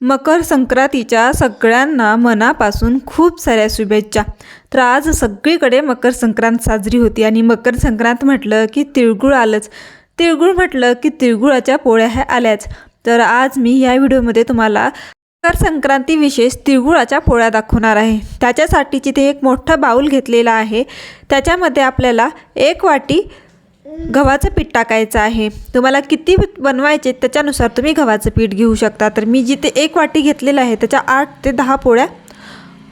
मकर संक्रांतीच्या सगळ्यांना मनापासून खूप साऱ्या शुभेच्छा. तर आज सगळीकडे मकर संक्रांत साजरी होती आणि मकर संक्रांत म्हटलं की तिळगुळ आलंच. तिळगुळ म्हटलं की तिळगुळाच्या पोळ्या ह्या आल्याच. तर आज मी या व्हिडिओमध्ये तुम्हाला मकर संक्रांती विशेष तिळगुळाच्या पोळ्या दाखवणार आहे. त्याच्यासाठी तिथे एक मोठा बाऊल घेतलेला आहे. त्याच्यामध्ये आपल्याला एक वाटी गव्हाचं पीठ टाकायचं आहे. तुम्हाला किती बनवायचे त्याच्यानुसार तुम्ही गव्हाचं पीठ घेऊ शकता. तर मी जिथे एक वाटी घेतलेलं आहे त्याच्या आठ ते दहा पोळ्या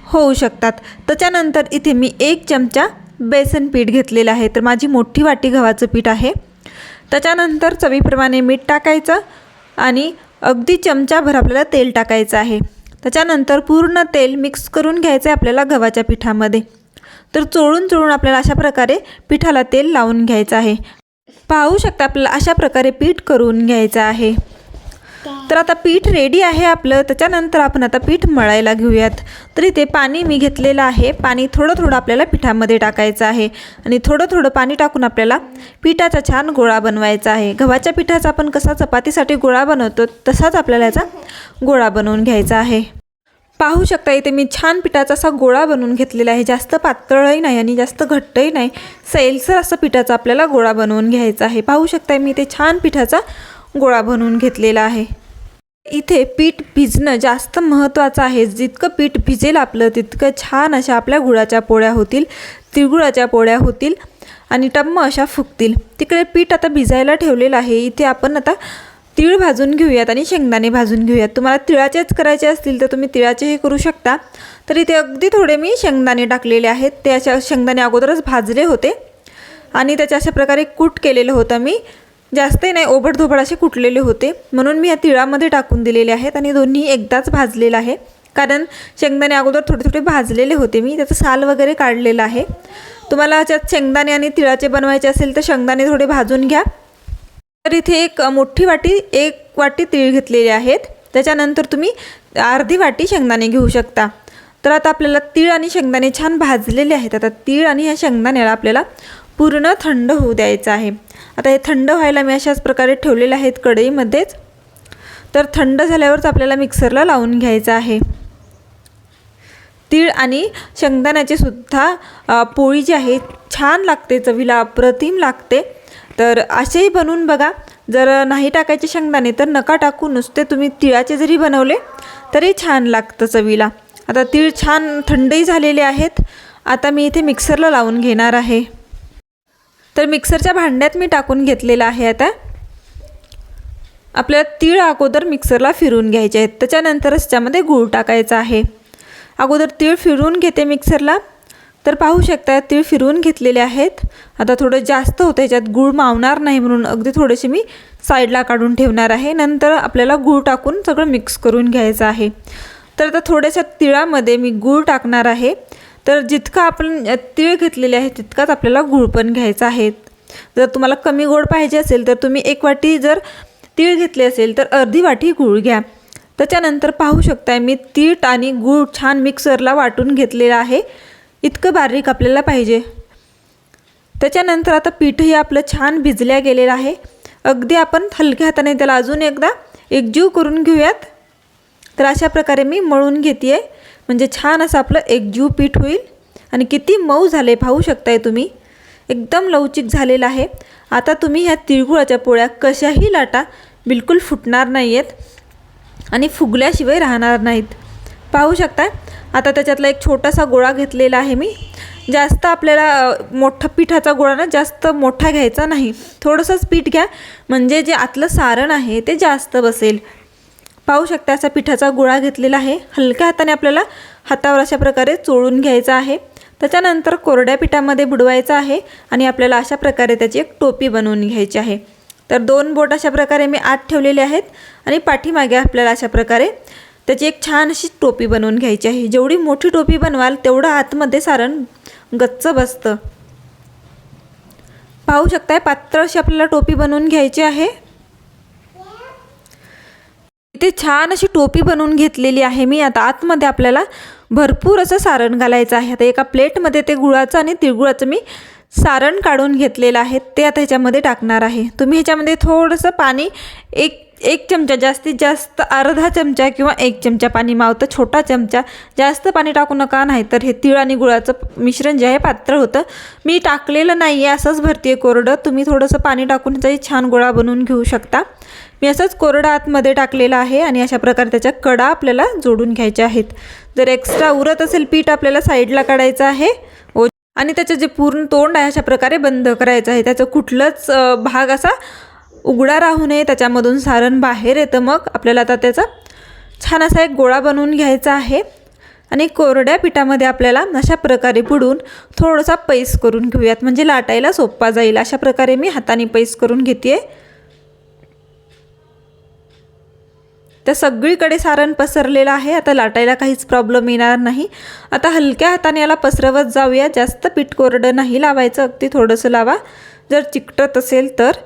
होऊ शकतात. त्याच्यानंतर इथे मी एक चमचा बेसन पीठ घेतलेलं आहे. तर माझी मोठी वाटी गव्हाचं पीठ आहे. त्याच्यानंतर चवीप्रमाणे मीठ टाकायचं आणि अगदी चमचाभर आपल्याला तेल टाकायचं आहे. त्याच्यानंतर पूर्ण तेल मिक्स करून घ्यायचं आहे आपल्याला गव्हाच्या पिठामध्ये. तर चोळून चोळून आपल्याला अशा प्रकारे पिठाला तेल लावून घ्यायचं आहे. पाहू शकता आपल्याला अशा प्रकारे पीठ करून घ्यायचं आहे. तर आता पीठ रेडी आहे आपलं. त्याच्यानंतर आपण आता पीठ मळायला घेऊयात. तर इथे पाणी मी घेतलेलं आहे. पाणी थोडं थोडं आपल्याला पिठामध्ये टाकायचं आहे. आणि थोडं थोडं पाणी टाकून आपल्याला पिठाचा छान गोळा बनवायचा आहे. गव्हाच्या पिठाचा आपण कसा चपातीसाठी गोळा बनवतो तसाच आपल्याला याचा गोळा बनवून घ्यायचा आहे. पाहू शकता इथे मी छान पिठाचा असा गोळा बनवून घेतलेला आहे. जास्त पातळही नाही आणि जास्त घट्टही नाही. सैलसर असं पिठाचा आपल्याला गोळा बनवून घ्यायचा आहे. पाहू शकता मी इथे छान पिठाचा गोळा बनवून घेतलेला आहे. इथे पीठ भिजणं जास्त महत्त्वाचं आहे. जितकं पीठ भिजेल आपलं तितकं छान अशा आपल्या गुळाच्या पोळ्या होतील तिळगुळाच्या पोळ्या होतील आणि टम्म अशा फुगतील. तिकडे पीठ आता भिजायला ठेवलेलं आहे. इथे आपण आता तीळ भाजून घेऊयात आणि शेंगदाणे भाजून घेऊयात. तुम्हाला तिळाचेच करायचे असतील तर तुम्ही तिळाचेही करू शकता. तर इथे अगदी थोडे मी शेंगदाणे टाकलेले आहेत. ते अशा शेंगदाणे अगोदरच भाजले होते. आणि त्याच्या अशा प्रकारे कूट केलेलं होतं मी. जास्तही नाही ओबडधोबड असे कुटलेले होते. म्हणून मी या तिळामध्ये टाकून दिलेले आहेत आणि दोन्ही एकदाच भाजलेलं आहे. कारण शेंगदाणे अगोदर थोडे थोडे भाजलेले होते मी. त्याचं साल वगैरे काढलेलं आहे. तुम्हाला ह्याच्यात शेंगदाणे आणि तिळाचे बनवायचे असेल तर शेंगदाणे थोडे भाजून घ्या. तर इथे एक मोठी वाटी एक वाटी तीळ घेतलेली आहेत. त्याच्यानंतर तुम्ही अर्धी वाटी शेंगदाणे घेऊ शकता. तर आता आपल्याला तीळ आणि शेंगदाणे छान भाजलेले आहेत. आता तीळ आणि ह्या शेंगदाण्याला आपल्याला पूर्ण थंड होऊ द्यायचं आहे. आता हे थंड व्हायला मी अशाच प्रकारे ठेवलेले आहेत कढईमध्येच. तर थंड झाल्यावरच आपल्याला मिक्सरला लावून घ्यायचं आहे. तीळ आणि शेंगदाण्याची सुद्धा पोळी जी आहे छान लागते चवीला अप्रतिम लागते. तर असेही बनवून बघा. जर नाही टाकायचे शेंगदाणे तर नका टाकू. नुसते तुम्ही तिळाचे जरी बनवले तरी छान लागतं चवीला. आता तीळ छान थंडही झालेले आहेत. आता मी इथे मिक्सरला लावून घेणार आहे. तर मिक्सरच्या भांड्यात मी टाकून घेतलेलं आहे आता. आपल्याला तीळ अगोदर मिक्सरला फिरून घ्यायचे आहेत. त्याच्यानंतरच त्यामध्ये गूळ टाकायचा आहे. अगोदर तीळ फिरून घेते मिक्सरला. तर पाहू शकता तीळ फिरवून घेतलेले आहेत. आता थोडं जास्त होतं याच्यात गूळ मावणार नाही म्हणून अगदी थोडेसे मी साईडला काढून ठेवणार आहे. नंतर आपल्याला गूळ टाकून सगळं मिक्स करून घ्यायचं आहे. तर आता थोड्याशा तिळामध्ये मी गूळ टाकणार आहे. तर जितकं आपण तीळ घेतलेले आहे तितकाच आपल्याला गूळ पण घ्यायचा आहे. जर तुम्हाला कमी गोड पाहिजे असेल तर तुम्ही एक वाटी जर तीळ घेतले असेल तर अर्धी वाटी गूळ घ्या. त्याच्यानंतर पाहू शकताय मी तीळ आणि गूळ छान मिक्सरला वाटून घेतलेलं आहे. इतकं बारीक आपल्याला पाहिजे. त्याच्यानंतर आता पीठही आपलं छान भिजल्या गेलेलं आहे. अगदी आपण हलक्या हाताने त्याला अजून एकदा एकजीव करून घेऊयात. तर अशा प्रकारे मी मळून घेते आहे म्हणजे छान असं आपलं एकजीव पीठ होईल. आणि किती मऊ झाले पाहू शकताय तुम्ही. एकदम लवचिक झालेलं आहे. आता तुम्ही ह्या तिळगुळाच्या पोळ्या कशाही लाटा बिलकुल फुटणार नाही आहेत आणि फुगल्याशिवाय राहणार नाहीत. पाहू शकता आता त्याच्यातला एक छोटासा गोळा घेतलेला आहे मी. जास्त आपल्याला मोठा पिठाचा गोळा ना जास्त मोठा घ्यायचा नाही. थोडंसंच पीठ घ्या. म्हणजे जे आतलं सारण आहे ते जास्त बसेल. पाहू शकता असा पिठाचा गोळा घेतलेला आहे. हलक्या हाताने आपल्याला हातावर अशा प्रकारे चोळून घ्यायचा आहे. त्याच्यानंतर कोरड्या पिठामध्ये बुडवायचं आहे आणि आपल्याला अशा प्रकारे त्याची एक टोपी बनवून घ्यायची आहे. तर दोन बोट अशा प्रकारे मी आत ठेवलेले आहेत आणि पाठीमागे आपल्याला अशा प्रकारे त्याची एक छान अशी टोपी बनवून घ्यायची आहे. जेवढी मोठी टोपी बनवाल तेवढं आतमध्ये सारण गच्च बसतं. पाहू शकताय पातळ अशी आपल्याला टोपी बनवून घ्यायची आहे. इथे छान अशी टोपी बनवून घेतलेली आहे मी. आता आतमध्ये आपल्याला भरपूर असं सारण घालायचं आहे. आता एका प्लेटमध्ये ते गुळाचं आणि तिळगुळाचं मी सारण काढून घेतलेलं आहे ते आता ह्याच्यामध्ये टाकणार आहे. तुम्ही ह्याच्यामध्ये थोडंसं पाणी एक एक चमचा जास्तीत जास्त अर्धा चमचा किंवा एक चमचा पाणी मावतं छोटा चमचा जास्त पाणी टाकू नका नाही तर हे तीळ आणि गुळाचं मिश्रण जे आहे पात्र होतं. मी टाकलेलं नाही आहे असंच भरते कोरडं. तुम्ही थोडंसं पाणी टाकून ह्याचाही छान गोळा बनवून घेऊ शकता. मी असंच कोरडं आतमध्ये टाकलेलं आहे आणि अशा प्रकारे त्याच्या कडा आपल्याला जोडून घ्यायच्या आहेत. जर एक्स्ट्रा उरत असेल पीठ आपल्याला साईडला काढायचं आहे ओ आणि त्याचं जे पूर्ण तोंड आहे अशा प्रकारे बंद करायचं आहे. त्याचं कुठलंच भाग असा उघडा राहू नये. त्याच्यामधून सारण बाहेर येतं मग आपल्याला आता त्याचा छान असा एक गोळा बनवून घ्यायचा आहे. आणि कोरड्या पिठामध्ये आपल्याला अशा प्रकारे बुडून थोडासा पैस करून घेऊयात. म्हणजे लाटायला सोपा जाईल. अशा प्रकारे मी हाताने पैस करून घेते त्या सगळीकडे सारण पसरलेलं आहे. आता लाटायला काहीच प्रॉब्लेम येणार नाही. आता हलक्या हाताने याला पसरवत जाऊया. जास्त पीठ कोरडं नाही लावायचं. अगदी थोडंसं लावा. जर चिकटत असेल तर.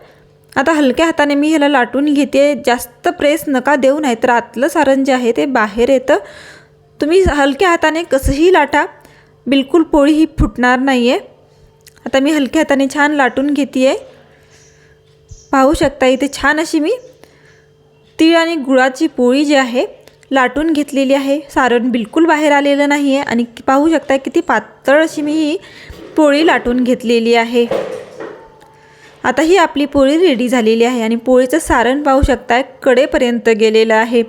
आता हलक्या हाताने मी ह्याला लाटून घेते. जास्त प्रेस नका देऊ नाही तर आतलं सारण जे आहे ते बाहेर येतं. तुम्ही हलक्या हाताने कसंही लाटा. बिलकुल पोळी ही फुटणार नाही आहे आता मी हलक्या हाताने छान लाटून घेते आहे पाहू शकता इथे छान अशी मी तीळ आणि गुळाची पोळी जी आहे लाटून घेतलेली आहे. सारण बिलकुल बाहेर आलेलं नाही आहे आणि पाहू शकता किती पातळ अशी मी ही पोळी लाटून घेतलेली आहे. आता ही आपली पोळी रेडी झालेली आहे आणि पोळीचं सारण पाहू शकता कडेपर्यंत गेलेलं आहे.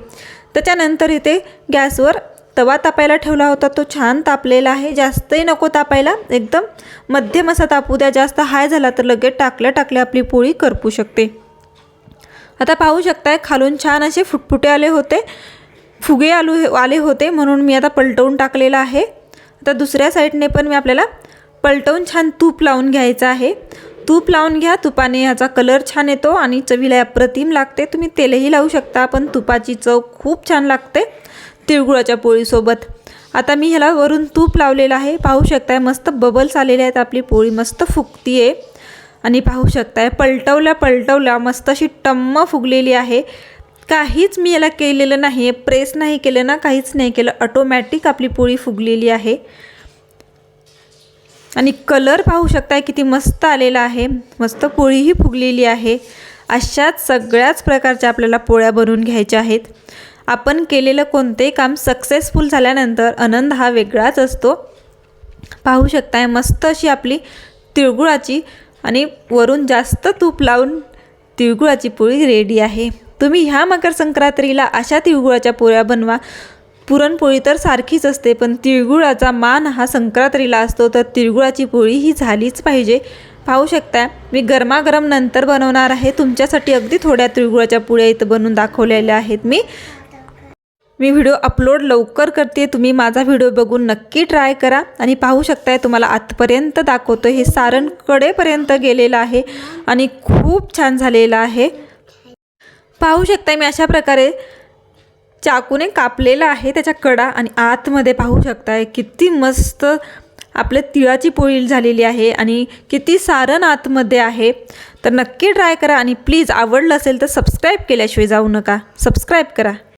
त्याच्यानंतर इथे गॅसवर तवा तापायला ठेवला होता. तो छान तापलेला आहे. जास्तही नको तापायला. एकदम मध्यम असा तापू द्या. जास्त हाय झाला तर लगेच टाकल्या टाकल्या आपली पोळी करपू शकते. आता पाहू शकताय खालून छान असे फुटफुटे आले होते. फुगे आलू आले होते म्हणून मी आता पलटवून टाकलेलं आहे. आता दुसऱ्या साईडने पण मी आपल्याला पलटवून छान तूप लावून घ्यायचं आहे. तूप लावून घ्या तुपाने ह्याचा कलर छान येतो आणि चवीला अप्रतिम लागते. तुम्ही तेलही लावू शकता पण तुपाची चव खूप छान लागते तिळगुळाच्या पोळीसोबत. आता मी ह्याला वरून तूप लावलेलं आहे. पाहू शकताय मस्त बबल्स आलेले आहेत. आपली पोळी मस्त फुगती आहे आणि पाहू शकताय पलटवल्या पलटवल्या मस्त अशी टम्म फुगलेली आहे. काहीच मी याला केलेलं नाही आहे प्रेस नाही केलं ना काहीच नाही केलं. ऑटोमॅटिक आपली पोळी फुगलेली आहे. आणि कलर पाहू शकताय किती मस्त आलेला आहे. मस्त पोळीही फुगलेली आहे. अशाच सगळ्याच प्रकारच्या आपल्याला पोळ्या बनवून घ्यायच्या आहेत. आपण केलेलं कोणतेही काम सक्सेसफुल झाल्यानंतर आनंद हा वेगळाच असतो. पाहू शकताय मस्त अशी आपली तिळगुळाची आणि वरून जास्त तूप लावून तिळगुळाची पोळी रेडी आहे. तुम्ही ह्या मकर संक्रांतीला अशा तिळगुळाच्या पोळ्या बनवा. पुरणपोळी तर सारखीच असते पण तिळगुळाचा मान हा संक्रांतीला असतो तर तिळगुळाची पोळी ही झालीच पाहिजे. पाहू शकता मी गरमागरम नंतर बनवणार आहे. तुमच्यासाठी अगदी थोड्या तिळगुळाच्या पोळ्या इथं बनवून दाखवलेल्या आहेत मी. मी व्हिडिओ अपलोड लवकर करते. तुम्ही माझा व्हिडिओ बघून नक्की ट्राय करा. आणि पाहू शकताय तुम्हाला आतपर्यंत दाखवतो हे सारण कडेपर्यंत गेलेलं आहे आणि खूप छान झालेलं आहे. पाहू शकताय मी अशा प्रकारे चाकूने कापलेलं आहे त्याच्या कडा आणि आतमध्ये पाहू शकताय किती मस्त आपल्या तिळाची पोळी झालेली आहे आणि किती सारण आतमध्ये आहे. तर नक्की ट्राय करा आणि प्लीज आवडलं असेल तर सबस्क्राईब केल्याशिवाय जाऊ नका. सबस्क्राईब करा.